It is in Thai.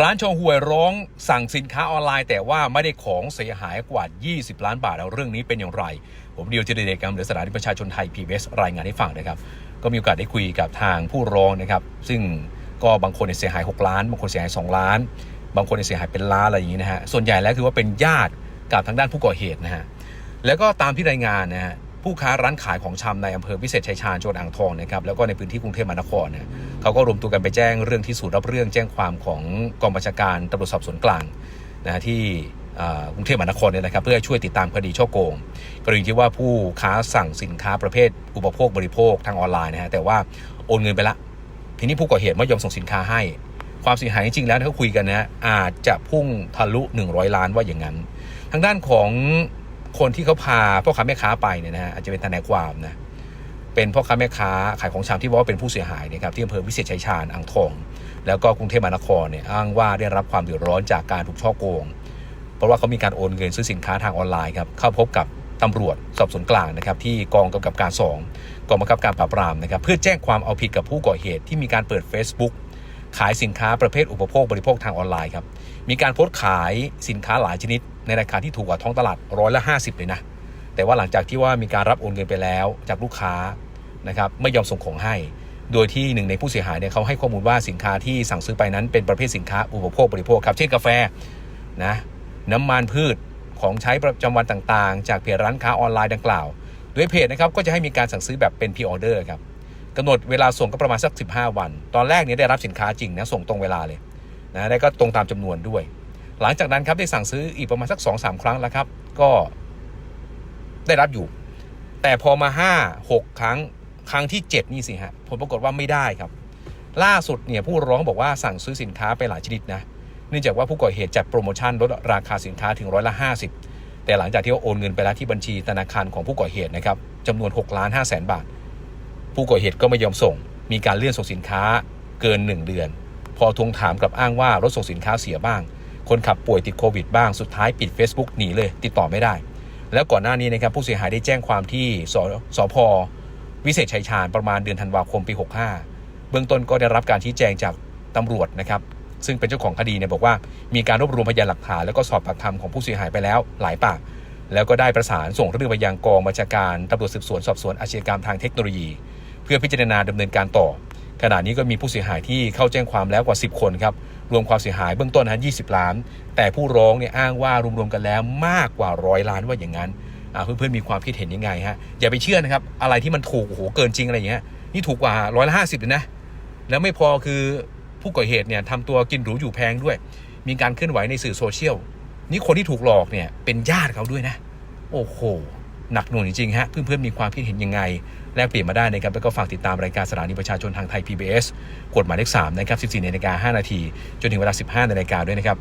ร้านโชห่วยร้องสั่งสินค้าออนไลน์ แต่ว่าไม่ได้ของเสียหายกว่า 20 ล้านบาทแล้วเรื่องนี้เป็นอย่างไร ผมเดียวเจเดเดกรรมหรือสถานีประชาชนไทย PBS รายงานให้ฟังนะครับ ก็มีโอกาสได้คุยกับทางผู้ร้องนะครับ ซึ่งก็บางคนเสียหาย 6 ล้าน บางคนเสียหาย 2 ล้าน บางคนเนี่ยเสียหายเป็นล้านอะไรอย่างนี้นะฮะส่วนใหญ่แล้วคือว่าเป็นญาติกับทางด้านผู้ก่อเหตุนะฮะแล้วก็ตามที่รายงานนะฮะ ผู้ค้าร้านขายของชำในอำเภอวิเศษชัยชาญจังหวัดอ่างทองนะครับแล้วก็ในพื้นที่กรุงเทพมหานครเนี่ยเขาก็รวมตัวกันไปแจ้งเรื่องที่ศูนย์รับเรื่องแจ้งความของกองบัญชาการตำรวจสอบสวนกลางนะที่กรุงเทพมหานครเนี่ยนะครับเพื่อช่วยติดตามคดีช่อโกง กรณีที่ว่าผู้ค้าสั่งสินค้าประเภท อุปโภคบริโภคทางออนไลน์นะฮะแต่ว่าโอนเงินไปละทีนี้ผู้ก่อเหตุไม่ยอมส่งสินค้าให้ ความเสียหายจริงๆแล้วเขาคุยกันนะอาจจะพุ่งทะลุ 100 ล้านว่าอย่างนั้น ทางด้านของ คนที่เขาพาพ่อค้าแม่ค้าไปเนี่ยนะฮะอาจจะเป็นทนายความนะเป็นพ่อค้าแม่ค้าขายของชำที่บอกว่าเป็นผู้เสียหายนะครับที่อำเภอวิเศษชัยชาญอ่างทอง แล้วก็กรุงเทพมหานครเนี่ยอ้างว่าได้รับความเดือดร้อนจากการถูกช่อโกง เพราะว่าเขามีการโอนเงินซื้อสินค้าทางออนไลน์ครับเข้าพบกับตำรวจสอบสวนกลางนะครับที่กองกำกับการ 2 กองบังคับการปราบปรามนะครับเพื่อแจ้งความเอาผิดกับผู้ก่อเหตุที่มีการเปิด Facebook ขายสินค้าประเภทอุปโภคบริโภคทางออนไลน์ครับมีการโพสต์ขายสินค้าหลายชนิด ในราคาที่ถูกกว่าท้องตลาดร้อยละ50เลยนะ แต่ว่าหลังจากที่ว่ามีการรับโอนเงินไปแล้วจากลูกค้านะครับไม่ยอมส่งของให้ โดยที่หนึ่งในผู้เสียหายเนี่ยเขาให้ข้อมูลว่าสินค้าที่สั่งซื้อไปนั้นเป็นประเภทสินค้าอุปโภคบริโภคครับเช่นกาแฟนะน้ำมันพืชของใช้ประจำวันต่างๆ จากเพจร้านค้าออนไลน์ดังกล่าวโดยเพจนะครับก็จะให้มีการสั่งซื้อแบบเป็นพ r ออเดอร์ครับกำหนดเวลาส่งก็ประมาณสัก 15 วัน ตอนแรกเนี่ยได้รับสินค้าจริงนะส่งตรงเวลาเลยนะได้ก็ตรงตามจำนวนด้วย หลังจากนั้นครับได้สั่งซื้ออีกประมาณสัก2อสาครั้งแล้วครับ ก็ได้รับอยู่ แต่พอมา 5 6 ครั้งครั้งที่ 7 นี่สิฮะผลปรากฏว่าไม่ได้ครับ ล่าสุดเนี่ยผู้ร้องบอกว่าสั่งซื้อสินค้าไปหลายชนิดนะเนื่องจากว่าผู้ก่อเหตุจัดโปรโมชั่นลดราคาสินค้าถึงร้อยละ50 แต่หลังจากที่โอนเงินไปแล้วที่บัญชีธนาคารของผู้ก่อเหตุนะครับจำนวน6ล้าน5แสนบาท ผู้ก่อเหตุก็ไม่ยอมส่ง มีการเลื่อนส่งสินค้าเกิน 1 เดือน พอทวงถามกลับอ้างว่ารถส่งสินค้าเสียบ้าง คนขับป่วยติดโควิดบ้างสุดท้ายปิด Facebook หนีเลย ติดต่อไม่ได้ แล้วก่อนหน้านี้นะครับผู้เสียหายได้แจ้งความที่สสพวิเศษชัยชาญประมาณเดือนธันวาคมปี 65 เบื้องต้นก็ได้รับการชี้แจงจากตำรวจนะครับซึ่งเป็นเจ้าของคดีเนี่ยบอกว่ามีการรวบรวมพยานหลักฐานแล้วก็สอบปากคำของผู้เสียหายไปแล้วหลายปาก แล้วก็ได้ประสานส่งเรื่องไปยังกองบัญชาการตำรวจสืบสวนสอบสวนอาชญากรรมทางเทคโนโลยี เพื่อพิจารณาดำเนินการต่อ ขณะนี้ก็มีผู้เสียหายที่เข้าแจ้งความแล้วกว่า 10 คนครับ รวมความเสียหายเบื้องต้นนะ20ล้าน แต่ผู้ร้องเนี่ยอ้างว่ารวมๆกันแล้วมากกว่าร้อยล้านว่าอย่างนั้นอ่าเพื่อนๆมีความคิดเห็นยังไงฮะอย่าไปเชื่อนะครับอะไรที่มันถูกโอ้โหเกินจริงอะไรอย่างเงี้ยนี่ถูกกว่าร้อยละห้าสิบเลยนะแล้วไม่พอคือผู้ก่อเหตุเนี่ยทำตัวกินหรูอยู่แพงด้วย มีการเคลื่อนไหวในสื่อโซเชียลนี่คนที่ถูกหลอกเนี่ยเป็นญาติเขาด้วยนะ โอ้โห หนักหน่วงจริงๆฮะเพื่อนๆมีความคิดเห็นยังไง แลกเปลี่ยนมาได้นะครับ แล้วก็ฝากติดตามรายการสถานีประชาชนทางไทย PBS กฎหมายเลข3นะครับ 14นาฬิกา5นาทีจนถึงเวลา 15นาฬิกาด้วยนะครับ